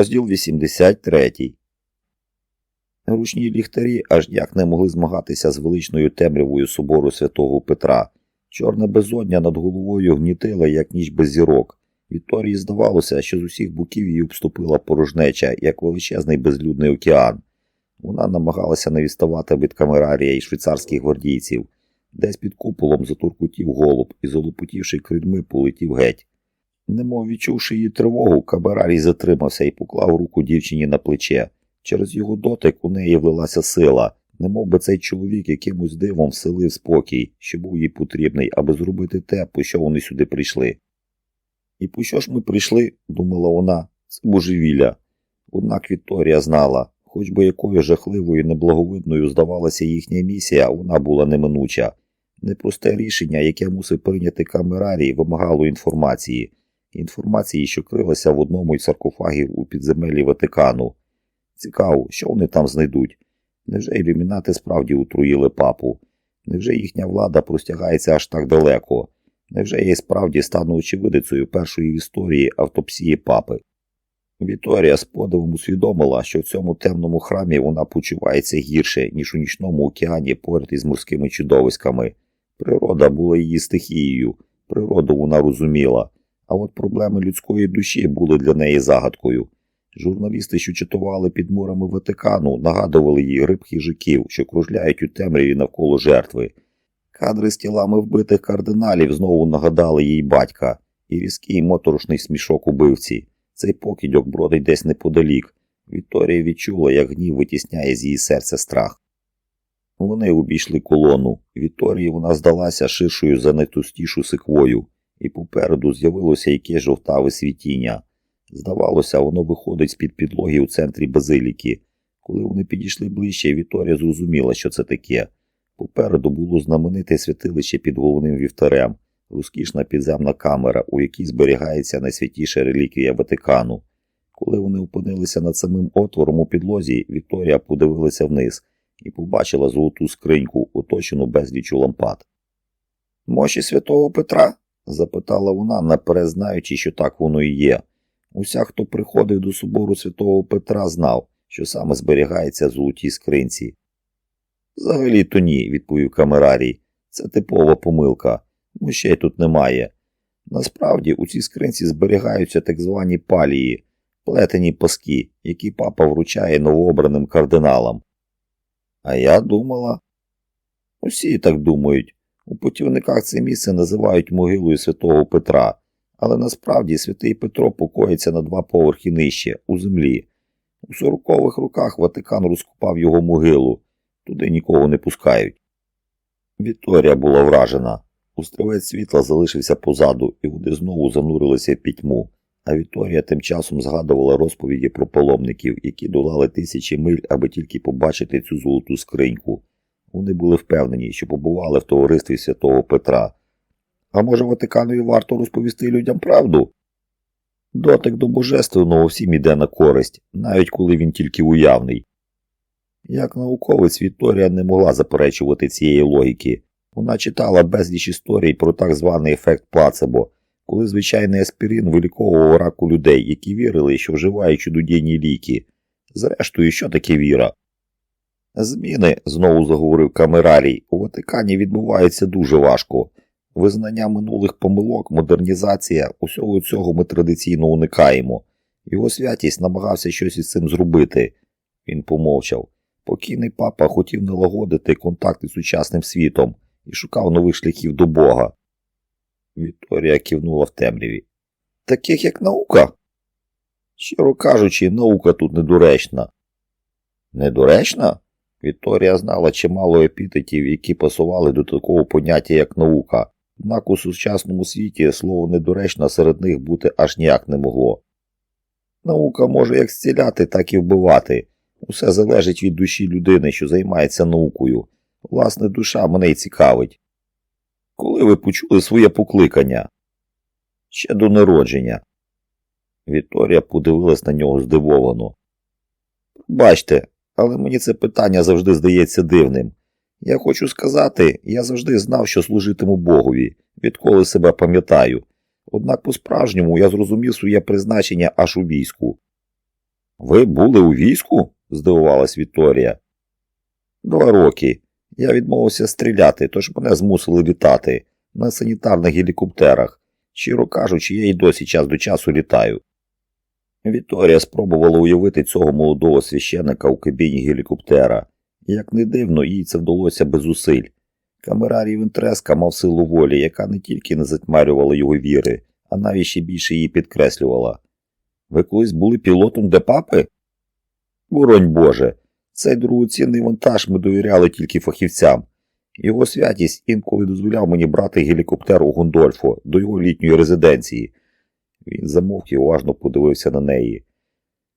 Розділ 83. Ручні ліхтарі аж ніяк не могли змагатися з величною темрявою собору святого Петра. Чорна безодня над головою гнітила, як ніч без зірок. Вікторії здавалося, що з усіх боків її обступила порожнеча, як величезний безлюдний океан. Вона намагалася не відставати від камерарія і швейцарських гвардійців. Десь під куполом затуркутів голуб і, залопотівши крильми, полетів геть. Немов відчувши її тривогу, Каберарій затримався і поклав руку дівчині на плече. Через його дотик у неї влилася сила, немов би цей чоловік якимось дивом вселив спокій, що був їй потрібний, аби зробити те, по що вони сюди прийшли. І по що ж ми прийшли, думала вона, це божевілля. Однак Вікторія знала, хоч би якою жахливою неблаговидною здавалася їхня місія, вона була неминуча. Непросте рішення, яке мусив прийняти камерарій, вимагало інформації. Інформації, що крилася в одному із саркофагів у підземеллі Ватикану. Цікаво, що вони там знайдуть. Невже ілюмінати справді отруїли папу? Невже їхня влада простягається аж так далеко? Невже я справді стану очевидицею першої в історії автопсії папи? Віторія з подивом усвідомила, що в цьому темному храмі вона почувається гірше, ніж у нічному океані поряд із морськими чудовиськами. Природа була її стихією, природу вона розуміла, а от проблеми людської душі були для неї загадкою. Журналісти, що читували під мурами Ватикану, нагадували їй риб хижаків, що кружляють у темряві навколо жертви. Кадри з тілами вбитих кардиналів знову нагадали їй батька і різкий моторошний смішок убивці. Цей покидьок бродить десь неподалік. Вікторія відчула, як гнів витісняє з її серця страх. Вони обійшли колону. Вікторії вона здалася ширшою за найтустішу сиквою, і попереду з'явилося яке жовтаве світіння. Здавалося, воно виходить з-під підлоги у центрі базиліки. Коли вони підійшли ближче, Вікторія зрозуміла, що це таке. Попереду було знамените святилище під головним вівтарем, розкішна підземна камера, у якій зберігається найсвятіша реліквія Ватикану. Коли вони опинилися над самим отвором у підлозі, Вікторія подивилася вниз і побачила золоту скриньку, оточену безлічу лампад. Мощі святого Петра? Запитала вона, наперед знаючи, що так воно і є. Уся, хто приходив до собору святого Петра, знав, що саме зберігається золотій скринці. Взагалі то ні, відповів камерарій. Це типова помилка. Мощей тут немає. Насправді у цій скринці зберігаються так звані палії, плетені паски, які папа вручає новообраним кардиналам. А я думала. Усі так думають. У путівниках це місце називають могилою святого Петра, але насправді святий Петро покоїться на два поверхи нижче, у землі. У сорокових роках Ватикан розкопав його могилу, туди нікого не пускають. Вікторія була вражена. Устрівець світла залишився позаду, і вони знову занурилися в пітьму. А Вікторія тим часом згадувала розповіді про паломників, які долали тисячі миль, аби тільки побачити цю золоту скриньку. Вони були впевнені, що побували в товаристві святого Петра. А може, Ватиканові варто розповісти людям правду? Дотик до божественного всім іде на користь, навіть коли він тільки уявний. Як науковець Вікторія не могла заперечувати цієї логіки. Вона читала безліч історій про так званий ефект плацебо, коли звичайний аспірин виліковував раку людей, які вірили, що вживають чудодійні ліки. Зрештою, що таке віра? Зміни, знову заговорив камерарій, у Ватикані відбуваються дуже важко. Визнання минулих помилок, модернізація, усього цього ми традиційно уникаємо. Його святість намагався щось із цим зробити. Він помовчав. Покійний папа хотів налагодити контакти з сучасним світом і шукав нових шляхів до Бога. Вікторія кивнула в темряві. Таких як наука? Щиро кажучи, наука тут недоречна. Недоречна? Вікторія знала чимало епітетів, які пасували до такого поняття, як наука, однак у сучасному світі слово недоречна серед них бути аж ніяк не могло. Наука може як зціляти, так і вбивати. Усе залежить від душі людини, що займається наукою. Власне, душа мене й цікавить. Коли ви почули своє покликання? Ще до народження. Вікторія подивилась на нього здивовано. Бачте, але мені це питання завжди здається дивним. Я хочу сказати, я завжди знав, що служитиму Богові, відколи себе пам'ятаю. Однак по-справжньому я зрозумів своє призначення аж у війську. Ви були у війську? здивувалась Вікторія. Два роки. Я відмовився стріляти, тож мене змусили літати на санітарних гелікоптерах. Щиро кажучи, я й досі час до часу літаю. Вікторія спробувала уявити цього молодого священника у кабіні гелікоптера. Як не дивно, їй це вдалося без зусиль. Камерарій Вентреска мав силу волі, яка не тільки не затьмарювала його віри, а навіть ще більше її підкреслювала. Ви колись були пілотом депапи? Боронь Боже, цей дорогоцінний вантаж ми довіряли тільки фахівцям. Його святість інколи дозволяв мені брати гелікоптер у Гондольфо до його літньої резиденції. Він замовк і уважно подивився на неї.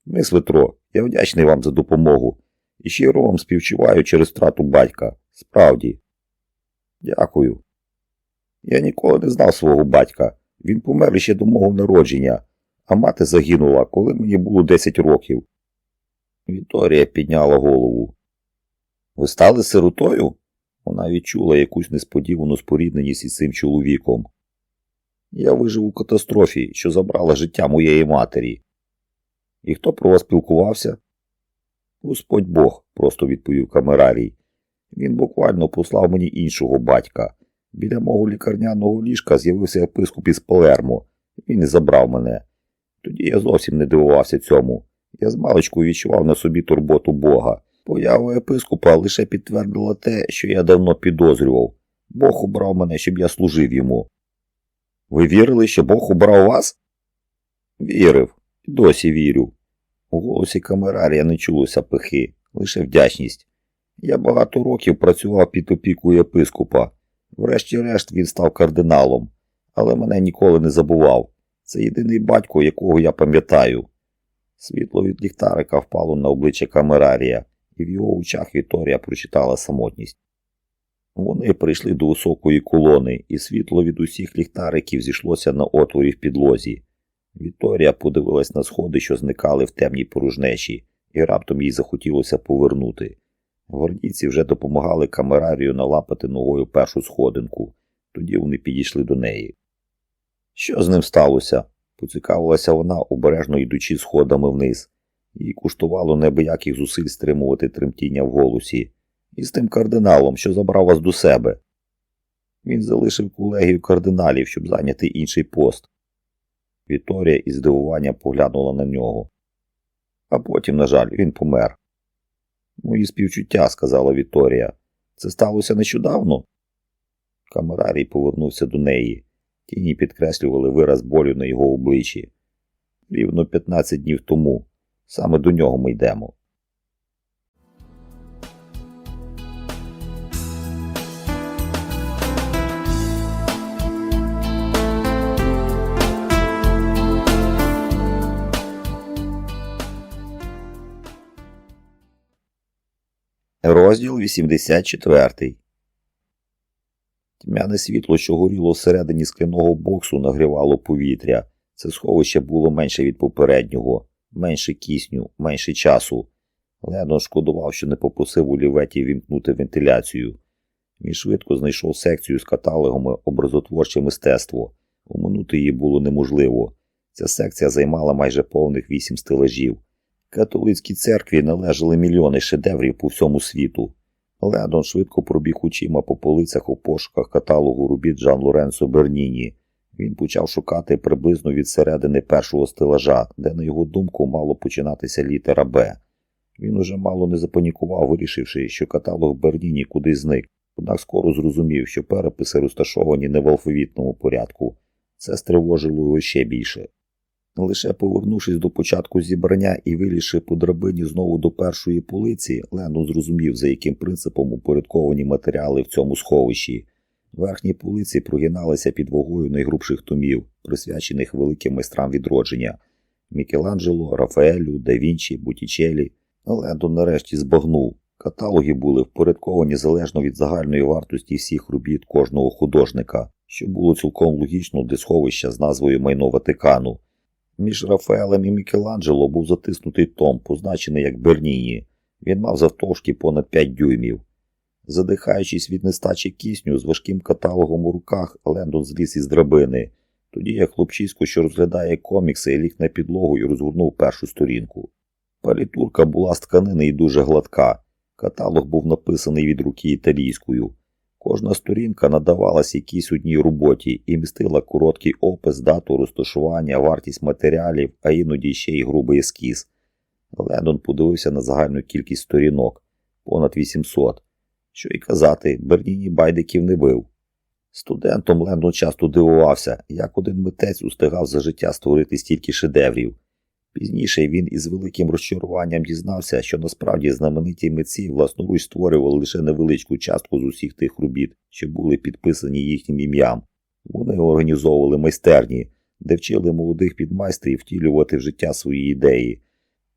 Мис Ветро, я вдячний вам за допомогу і щиро вам співчуваю через втрату батька. Справді. Дякую. Я ніколи не знав свого батька. Він помер ще до мого народження, а мати загинула, коли мені було 10 років. Вікторія підняла голову. Ви стали сиротою? Вона відчула якусь несподівану спорідненість із цим чоловіком. Я вижив у катастрофі, що забрала життя моєї матері. І хто про вас спілкувався? Господь Бог, просто відповів камерарій. Він буквально послав мені іншого батька. Біля мого лікарняного ліжка з'явився єпископ із Палермо. Він і забрав мене. Тоді я зовсім не дивувався цьому. Я з маличку відчував на собі турботу Бога. Поява епископа лише підтвердила те, що я давно підозрював. Бог обрав мене, щоб я служив йому. Ви вірили, що Бог обрав вас? Вірив, досі вірю. У голосі камерарія не чулося пихи, лише вдячність. Я багато років працював під опікою єпископа. Врешті-решт він став кардиналом, але мене ніколи не забував. Це єдиний батько, якого я пам'ятаю. Світло від ліхтарика впало на обличчя камерарія, і в його очах Вікторія прочитала самотність. Вони прийшли до високої колони, і світло від усіх ліхтариків зійшлося на отворі в підлозі. Вікторія подивилась на сходи, що зникали в темній порожнечі, і раптом їй захотілося повернути. Гвардійці вже допомагали камерарію налапати ногою першу сходинку, тоді вони підійшли до неї. Що з ним сталося? поцікавилася вона, обережно йдучи сходами вниз. Їй куштувало небияких зусиль стримувати тремтіння в голосі. І з тим кардиналом, що забрав вас до себе. Він залишив колегію кардиналів, щоб зайняти інший пост. Вікторія із здивування поглянула на нього. А потім, на жаль, він помер. Мої співчуття, сказала Вікторія. Це сталося нещодавно? Камерарій повернувся до неї. Тіні підкреслювали вираз болю на його обличчі. Рівно 15 днів тому. Саме до нього ми йдемо. Розділ 84 Тьмяне світло, що горіло всередині скляного боксу, нагрівало повітря. Це сховище було менше від попереднього, менше кисню, менше часу. Ленон шкодував, що не попросив у ліветі вімкнути вентиляцію. Він швидко знайшов секцію з каталогами образотворче мистецтво. Оминути її було неможливо. Ця секція займала майже повних вісім стелажів. Католицькій церкві належали мільйони шедеврів по всьому світу. Лендон швидко пробіг очима по полицях у пошуках каталогу робіт Жан Лоренцо Берніні. Він почав шукати приблизно від середини першого стелажа, де, на його думку, мало починатися літера Б. Він уже мало не запанікував, вирішивши, що каталог Берніні кудись зник, однак скоро зрозумів, що переписи розташовані не в алфавітному порядку. Це стривожило його ще більше. Лише повернувшись до початку зібрання і вилізши по драбині знову до першої полиці, Лену зрозумів, за яким принципом упорядковані матеріали в цьому сховищі. Верхні полиці прогиналися під вагою найгрубших томів, присвячених великим майстрам відродження Мікеланджело, Рафаелю, Да Вінчі, Бутічелі. Лендон нарешті збагнув. Каталоги були впорядковані залежно від загальної вартості всіх робіт кожного художника, що було цілком логічно для сховища з назвою Майно Ватикану. Між Рафаелем і Мікеланджело був затиснутий том, позначений як Берніні. Він мав завтовшки понад 5 дюймів. Задихаючись від нестачі кисню з важким каталогом у руках, Лендон зліз із драбини. Тоді як хлопчисько, що розглядає комікси, ліг на підлогу і розгорнув першу сторінку. Палітурка була з тканини і дуже гладка. Каталог був написаний від руки італійською. Кожна сторінка надавалась якійсь одній роботі і містила короткий опис, дату розташування, вартість матеріалів, а іноді ще й грубий ескіз. Лендон подивився на загальну кількість сторінок понад 800. Що й казати, Берніні байдиків не бив. Студентом Лендон часто дивувався, як один митець устигав за життя створити стільки шедеврів. Пізніше він із великим розчаруванням дізнався, що насправді знамениті митці власноруч створювали лише невеличку частку з усіх тих робіт, що були підписані їхнім ім'ям. Вони організовували майстерні, де вчили молодих підмайстрів втілювати в життя свої ідеї.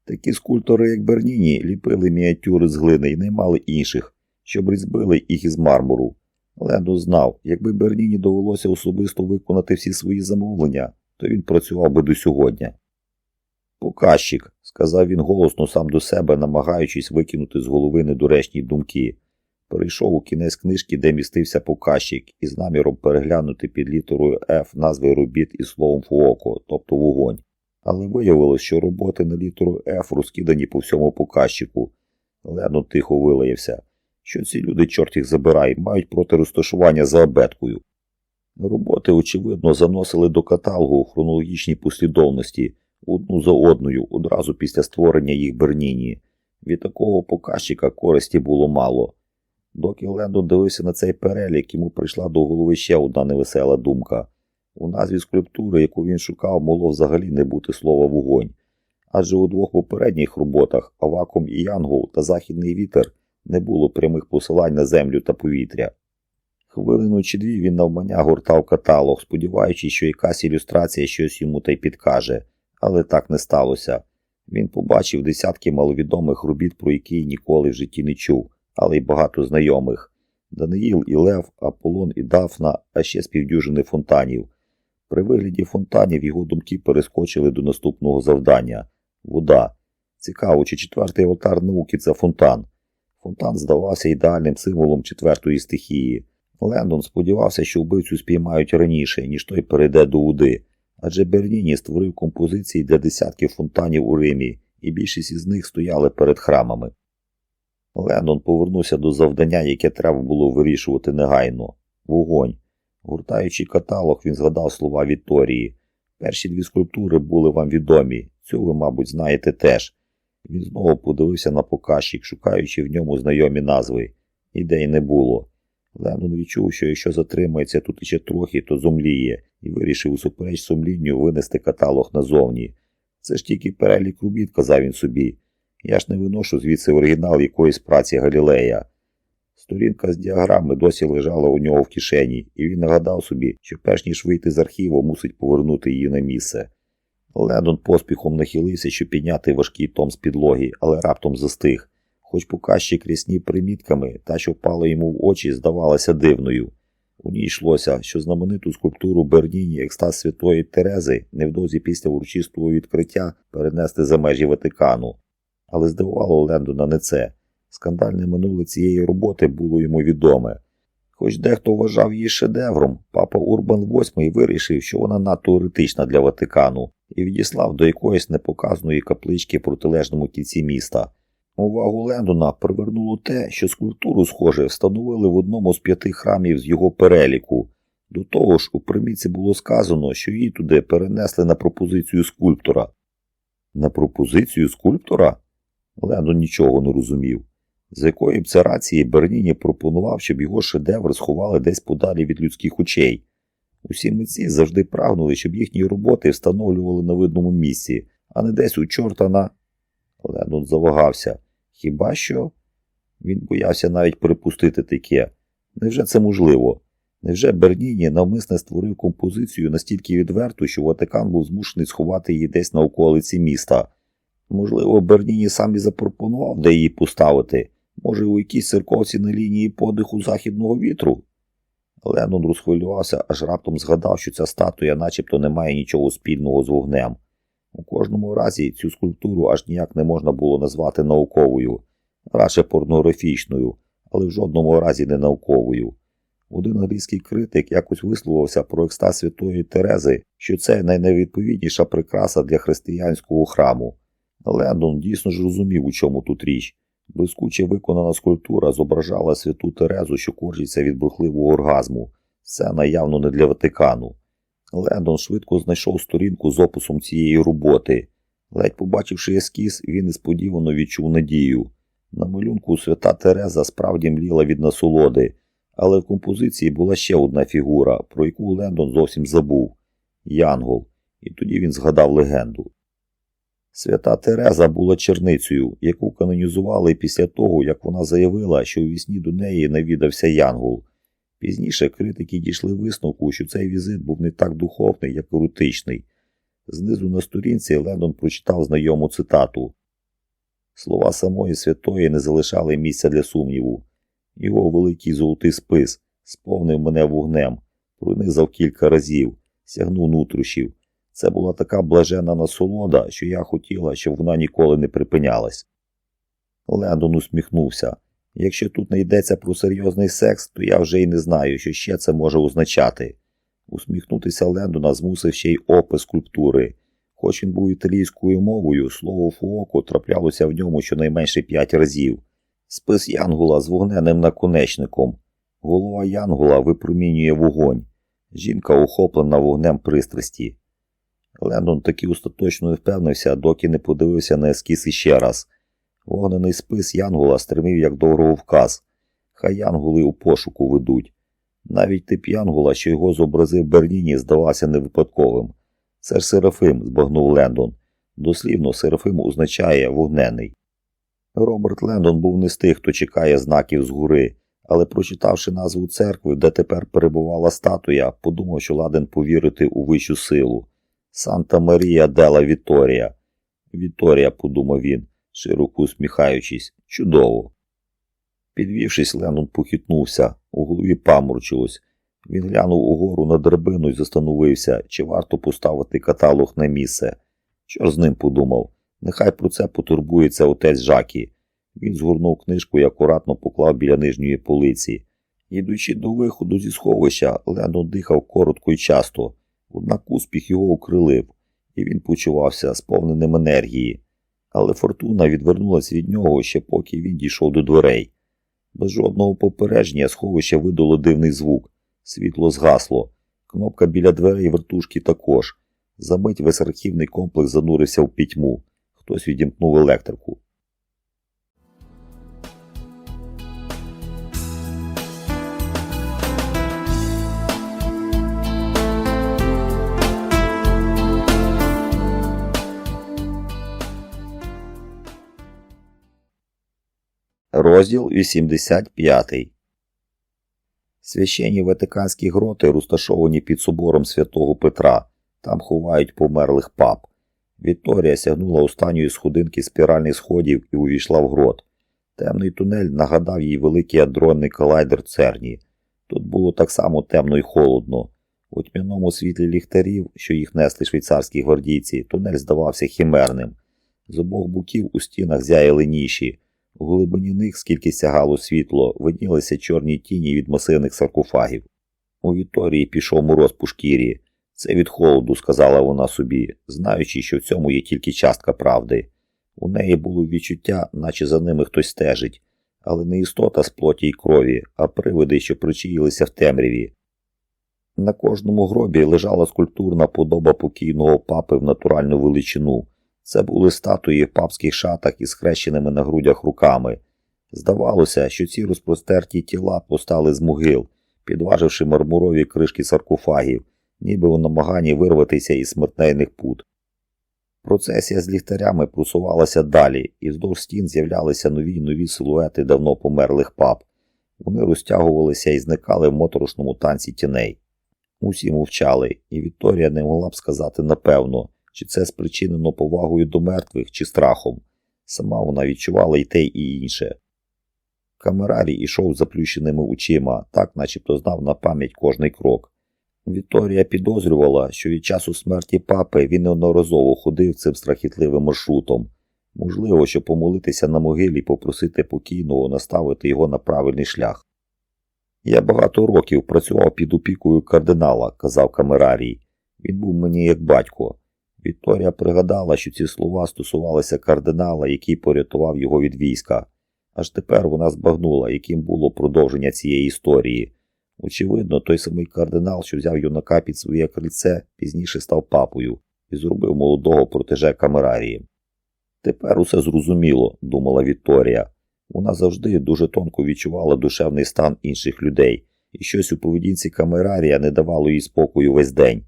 Такі скульптори, як Берніні, ліпили мініатюри з глини і наймали інших, щоб різьбили їх із мармуру. Лендон знав, якби Берніні довелося особисто виконати всі свої замовлення, то він працював би до сьогодні. Показчик, сказав він голосно сам до себе, намагаючись викинути з голови недоречні думки. Перейшов у кінець книжки, де містився показчик, із наміром переглянути під літерою F назви робіт із словом фуоко, тобто вогонь. Але виявилось, що роботи на літеру F розкидані по всьому показчику. Лено тихо вилаявся, що ці люди, чорт їх забирай, мають проти розташування за абеткою. Роботи, очевидно, заносили до каталогу у хронологічній послідовності одну за одною одразу після створення їх Берніні. Від такого показчика користі було мало. Доки Лендон дивився на цей перелік, йому прийшла до голови ще одна невесела думка. У назві скульптури, яку він шукав, могло взагалі не бути слова вогонь. Адже у двох попередніх роботах Авакум і Янгол та Західний вітер не було прямих посилань на землю та повітря. Хвилину чи дві він навмання гортав каталог, сподіваючись, що якась ілюстрація щось йому та й підкаже але так не сталося. Він побачив десятки маловідомих робіт, про які ніколи в житті не чув, але й багато знайомих Даниїл і Лев, Аполлон і Дафна, а ще з півдюжини фонтанів. При вигляді фонтанів його думки перескочили до наступного завдання вода. Цікаво, чи четвертий алтар науки це фонтан. Фонтан здавався ідеальним символом четвертої стихії. Лендон сподівався, що вбивцю спіймають раніше, ніж той перейде до води адже Берніні створив композиції для десятків фонтанів у Римі, і більшість із них стояли перед храмами. Леннон повернувся до завдання, яке треба було вирішувати негайно вогонь. Гуртаючи каталог, він згадав слова Вікторії. Перші дві скульптури були вам відомі, цю ви, мабуть, знаєте теж. Він знову подивився на показчик, шукаючи в ньому знайомі назви. Ідей не було. Леннон відчув, що якщо затримається тут іще трохи, то зумліє, і вирішив усупереч сумлінню винести каталог назовні. Це ж тільки перелік робіт, казав він собі. Я ж не виношу звідси оригінал якоїсь праці Галілея. Сторінка з діаграми досі лежала у нього в кишені, і він нагадав собі, що перш ніж вийти з архіву, мусить повернути її на місце. Лендон поспіхом нахилився, щоб підняти важкий том з підлоги, але раптом застиг. Хоч показчик рісні примітками, та, що впала йому в очі, здавалася дивною. У ній йшлося, що знамениту скульптуру Берніні екстаз Святої Терези невдовзі після урочистого відкриття перенести за межі Ватикану. Але здивувало Лендона не це. Скандальне минуле цієї роботи було йому відоме. Хоч дехто вважав її шедевром, папа Урбан VIII вирішив, що вона надто еретична для Ватикану, і відіслав до якоїсь непоказної каплички протилежному кінці міста. Увагу Лендона привернуло те, що скульптуру, схоже, встановили в одному з п'яти храмів з його переліку. До того ж, у приміці було сказано, що її туди перенесли на пропозицію скульптора. На пропозицію скульптора? Лендон нічого не розумів. З якої б це рації Берніні пропонував, щоб його шедевр сховали десь подалі від людських очей. Усі митці завжди прагнули, щоб їхні роботи встановлювали на видному місці, а не десь у чорта на. Лендон завагався. Хіба що? Він боявся навіть припустити таке. Невже це можливо? Невже Берніні навмисне створив композицію настільки відверту, що Ватикан був змушений сховати її десь на околиці міста? Можливо, Берніні сам і запропонував, де її поставити, може, у якійсь церковці на лінії подиху західного вітру? Леннон розхвилювався, аж раптом згадав, що ця статуя начебто не має нічого спільного з вогнем. У кожному разі цю скульптуру аж ніяк не можна було назвати науковою, радше порнографічною, але в жодному разі не науковою. Один англійський критик якось висловився про екстаз Святої Терези, що це найневідповідніша прикраса для християнського храму. Лендон дійсно ж розумів, у чому тут річ. Блискуче виконана скульптура зображала святу Терезу, що корчиться від бурхливого оргазму. Сцена явно не для Ватикану. Лендон швидко знайшов сторінку з описом цієї роботи. Ледь побачивши ескіз, він несподівано відчув надію. На малюнку свята Тереза справді мліла від насолоди, але в композиції була ще одна фігура, про яку Лендон зовсім забув Янгол, і тоді він згадав легенду. Свята Тереза була черницею, яку канонізували після того, як вона заявила, що у вісні до неї навідався Янгол. Пізніше критики дійшли висновку, що цей візит був не так духовний, як еротичний. Знизу на сторінці Лендон прочитав знайому цитату. Слова самої святої не залишали місця для сумніву. Його великий золотий спис сповнив мене вогнем, пронизав кілька разів, сягнув нутрощів. Це була така блаженна насолода, що я хотіла, щоб вона ніколи не припинялась. Лендон усміхнувся. Якщо тут не йдеться про серйозний секс, то я вже й не знаю, що ще це може означати. Усміхнутися Лендона змусив ще й опис скульптури. Хоч він був італійською мовою, слово фуоко траплялося в ньому щонайменше п'ять разів. Спис Янгула з вогненним наконечником. Голова Янгула випромінює вогонь. Жінка охоплена вогнем пристрасті. Лендон таки остаточно не впевнився, доки не подивився на ескіз іще раз. Вогнений спис Янгула стримив як дороговказ. Хай Янгули у пошуку ведуть. Навіть тип Янгула, що його зобразив Берніні, здавався невипадковим. Це ж Серафим, збагнув Лендон. Дослівно, Серафим означає вогнений. Роберт Лендон був не з тих, хто чекає знаків згори, але, прочитавши назву церкви, де тепер перебувала статуя, подумав, що ладен повірити у вищу силу. Санта Марія Дела Віторія. Віторія, подумав він, широко усміхаючись, чудово. Підвівшись, Леннон похитнувся, у голові паморчилось. Він глянув угору на драбину і застановився, чи варто поставити каталог на місце. Що з ним подумав? Нехай про це потурбується отець Жакі. Він згорнув книжку і акуратно поклав біля нижньої полиці. Йдучи до виходу зі сховища, Леннон дихав коротко і часто, однак успіх його укрилив, і він почувався сповненим енергії. Але фортуна відвернулась від нього ще поки він дійшов до дверей. Без жодного попередження сховище видало дивний звук. Світло згасло. Кнопка біля дверей вертушки також. Замить весь архівний комплекс занурився в пітьму. Хтось відімкнув електрику. Розділ 85 Священні ватиканські гроти розташовані під собором святого Петра. Там ховають померлих пап. Вікторія сягнула останньої сходинки спіральних сходів і увійшла в грот. Темний тунель нагадав їй великий адронний колайдер Церні. Тут було так само темно і холодно. У тьмяному світлі ліхтарів, що їх несли швейцарські гвардійці, тунель здавався хімерним. З обох боків у стінах зяяли ніші. У глибині них, скільки сягало світло, виднілися чорні тіні від масивних саркофагів. У Віторії пішов мороз по шкірі. Це від холоду, сказала вона собі, знаючи, що в цьому є тільки частка правди. У неї було відчуття, наче за ними хтось стежить, але не істота з плоті й крові, а привиди, що причаїлися в темряві. На кожному гробі лежала скульптурна подоба покійного папи в натуральну величину. Це були статуї в папських шатах із хрещеними на грудях руками. Здавалося, що ці розпростерті тіла постали з могил, підваживши мармурові кришки саркофагів, ніби у намаганні вирватися із смертельних пут. Процесія з ліхтарями просувалася далі, і вздовж стін з'являлися нові й нові силуети давно померлих пап. Вони розтягувалися і зникали в моторошному танці тіней. Усі мовчали, і Вікторія не могла б сказати напевно, чи це спричинено повагою до мертвих чи страхом. Сама вона відчувала і те, і інше. Камерарій ішов заплющеними очима, так начебто знав на пам'ять кожний крок. Вікторія підозрювала, що від часу смерті папи він неодноразово ходив цим страхітливим маршрутом. Можливо, щоб помолитися на могилі і попросити покійного наставити його на правильний шлях. Я багато років працював під опікою кардинала, казав камерарій. Він був мені як батько. Вікторія пригадала, що ці слова стосувалися кардинала, який порятував його від війська. Аж тепер вона збагнула, яким було продовження цієї історії. Очевидно, той самий кардинал, що взяв юнака під своє крильце, пізніше став папою і зробив молодого протеже камерарії. Тепер усе зрозуміло, думала Вікторія. Вона завжди дуже тонко відчувала душевний стан інших людей, і щось у поведінці камерарія не давало їй спокою весь день.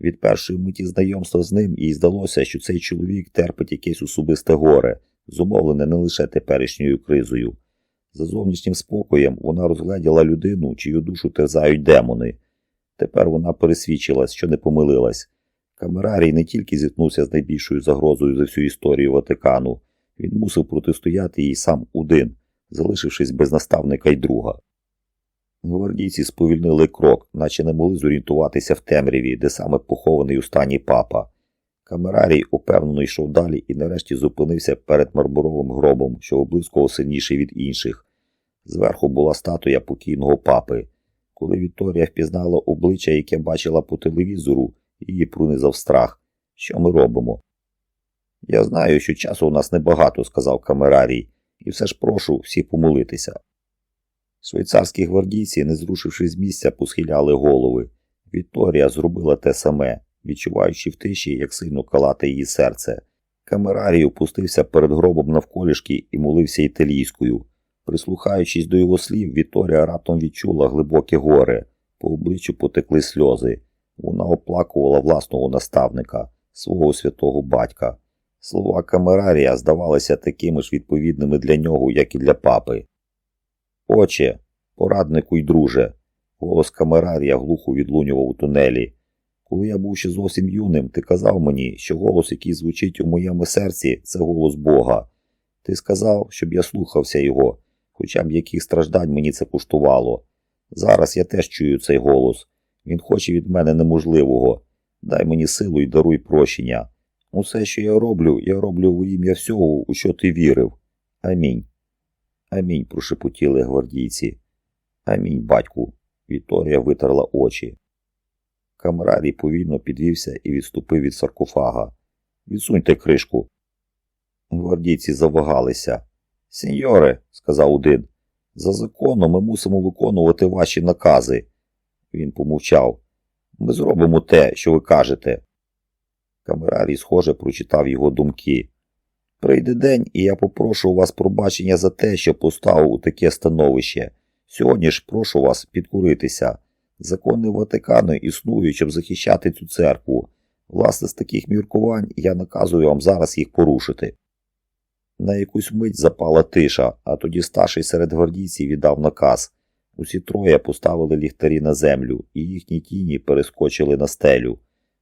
Від першої миті знайомства з ним їй здалося, що цей чоловік терпить якесь особисте горе, зумовлене не лише теперішньою кризою. За зовнішнім спокоєм вона розгледіла людину, чию душу терзають демони. Тепер вона пересвідчилась, що не помилилась. Камерарій не тільки зіткнувся з найбільшою загрозою за всю історію Ватикану, він мусив протистояти їй сам один, залишившись без наставника й друга. Гвардійці сповільнили крок, наче не могли зорієнтуватися в темряві, де саме похований у стані папа. Камерарій упевнено йшов далі і нарешті зупинився перед мармуровим гробом, що облискував сильніший від інших. Зверху була статуя покійного папи. Коли Вікторія впізнала обличчя, яке бачила по телевізору, її пронизав страх. Що ми робимо? Я знаю, що часу у нас небагато, сказав камерарій, і все ж прошу всі помолитися. Швейцарські гвардійці, не зрушивши з місця, посхиляли голови. Вікторія зробила те саме, відчуваючи в тиші, як сильно калати її серце. Камерарій опустився перед гробом навколішки і молився італійською. Прислухаючись до його слів, Вікторія раптом відчула глибоке горе, по обличчю потекли сльози. Вона оплакувала власного наставника, свого святого батька. Слова камерарія здавалися такими ж відповідними для нього, як і для папи. Отче, пораднику й друже, голос камерарія глухо відлунював у тунелі. Коли я був ще зовсім юним, ти казав мені, що голос, який звучить у моєму серці, це голос Бога. Ти сказав, щоб я слухався його, хоча б яких страждань мені це коштувало. Зараз я теж чую цей голос. Він хоче від мене неможливого. Дай мені силу і даруй прощення. Усе, що я роблю, я роблю во ім'я всього, у що ти вірив. Амінь. Амінь, прошепотіли гвардійці. Амінь, батьку. Вікторія витерла очі. Камрарій повільно підвівся і відступив від саркофага. Відсуньте кришку. Гвардійці завагалися. Сеньоре, сказав один, за законом ми мусимо виконувати ваші накази. Він помовчав. Ми зробимо те, що ви кажете. Камерарій, схоже, прочитав його думки. Прийде день, і я попрошу вас пробачення за те, що поставив у таке становище. Сьогодні ж прошу вас підкуритися. Закони Ватикану існують, щоб захищати цю церкву. Власне, з таких міркувань я наказую вам зараз їх порушити. На якусь мить запала тиша, а тоді старший серед гвардійців віддав наказ. Усі троє поставили ліхтарі на землю, і їхні тіні перескочили на стелю.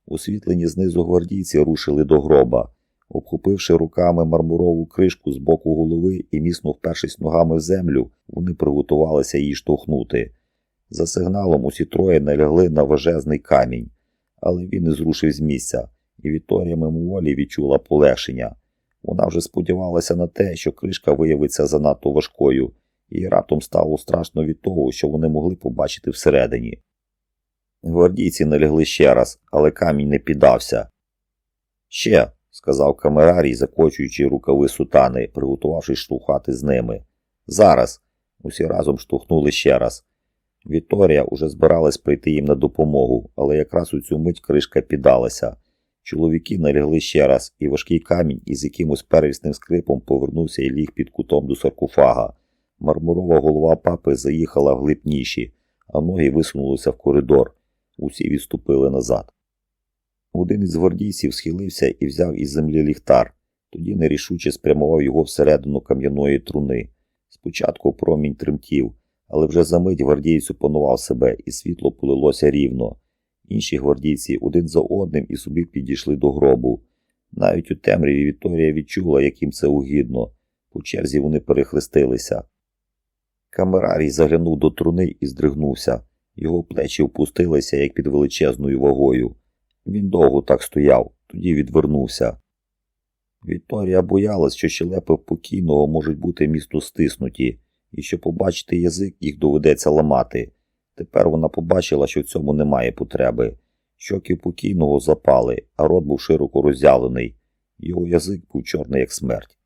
Освітлені знизу гвардійці рушили до гроба. Обхопивши руками мармурову кришку з боку голови і міцно впершись ногами в землю, вони приготувалися її штовхнути. За сигналом усі троє налягли на важезний камінь, але він не зрушив з місця, і Вікторія мимоволі відчула полегшення. Вона вже сподівалася на те, що кришка виявиться занадто важкою, і раптом стало страшно від того, що вони могли побачити всередині. Гвардійці налягли ще раз, але камінь не піддався. Ще, сказав камерарій, закочуючи рукави сутани, приготувавшись штовхати з ними. Зараз. Усі разом штовхнули ще раз. Вікторія уже збиралась прийти їм на допомогу, але якраз у цю мить кришка піддалася. Чоловіки налягли ще раз, і важкий камінь із якимось первісним скрипом повернувся і ліг під кутом до саркофага. Мармурова голова папи заїхала в глиб ніші, а ноги висунулися в коридор. Усі відступили назад. Один із гвардійців схилився і взяв із землі ліхтар, тоді нерішуче спрямував його всередину кам'яної труни. Спочатку промінь тремтів, але вже за мить гвардієць опанував себе, і світло полилося рівно. Інші гвардійці один за одним і собі підійшли до гробу. Навіть у темряві Вікторія відчула, яким це угідно. По черзі вони перехрестилися. Камерарій заглянув до труни і здригнувся. Його плечі опустилися, як під величезною вагою. Він довго так стояв, тоді відвернувся. Вікторія боялась, що щелепи покійного можуть бути місто стиснуті, і що побачити язик їх доведеться ламати. Тепер вона побачила, що в цьому немає потреби. Щоки покійного запали, а рот був широко роззялений. Його язик був чорний, як смерть.